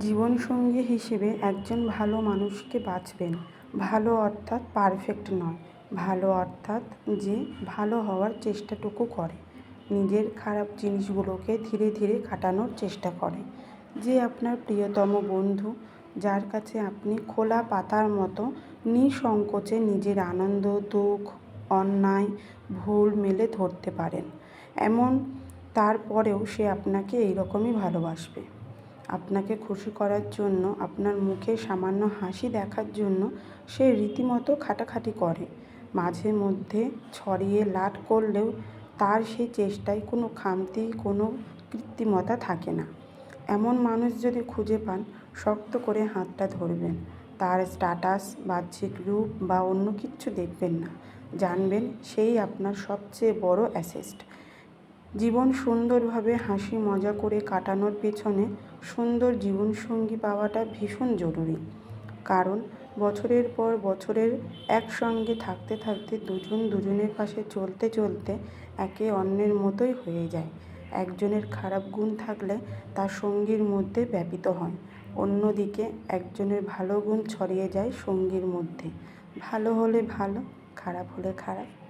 জীবনসঙ্গী হিসেবে একজন ভালো মানুষকে বাছবেন ভালো অর্থাৎ পারফেক্ট নয়। ভালো অর্থাৎ যে ভালো হওয়ার চেষ্টাটুকু করে। নিজের খারাপ জিনিসগুলোকে ধীরে ধীরে কাটানোর চেষ্টা করে। যে আপনার প্রিয়তম বন্ধু, যার কাছে আপনি খোলা পাতার মতো নিঃসংকোচে নিজের আনন্দ, দুঃখ, অন্যায়, ভুল মেলে ধরতে পারেন। এমন, তারপরেও সে আপনাকে এইরকমই ভালোবাসবে। আপনাকে খুশি করার জন্য, আপনার মুখে সামান্য হাসি দেখার জন্য সে রীতিমতো খাটাখাটি করে। মাঝে মধ্যে ছড়িয়ে লাট করলেও তার সেই চেষ্টায় কোনো খামতি, কোনো কৃত্রিমতা থাকে না। এমন মানুষ যদি খুঁজে পান, শক্ত করে হাতটা ধরবেন। তার স্ট্যাটাস, বাহ্যিক রূপ বা অন্য কিচ্ছু দেখবেন না। জানবেন, সেই আপনার সবচেয়ে বড় অ্যাসেস্ট। জীবন সুন্দরভাবে হাসি মজা করে কাটানোর পেছনে সুন্দর জীবনসঙ্গী পাওয়াটা ভীষণ জরুরি। কারণ বছরের পর বছরের একসঙ্গে থাকতে থাকতে দুজন দুজনের পাশে চলতে চলতে একে অন্যের মতোই হয়ে যায়। একজনের খারাপ গুণ থাকলে তার সঙ্গীর মধ্যে ব্যাপিত হয়। অন্যদিকে একজনের ভালো গুণ ছড়িয়ে যায় সঙ্গীর মধ্যে। ভালো হলে ভালো, খারাপ হলে খারাপ।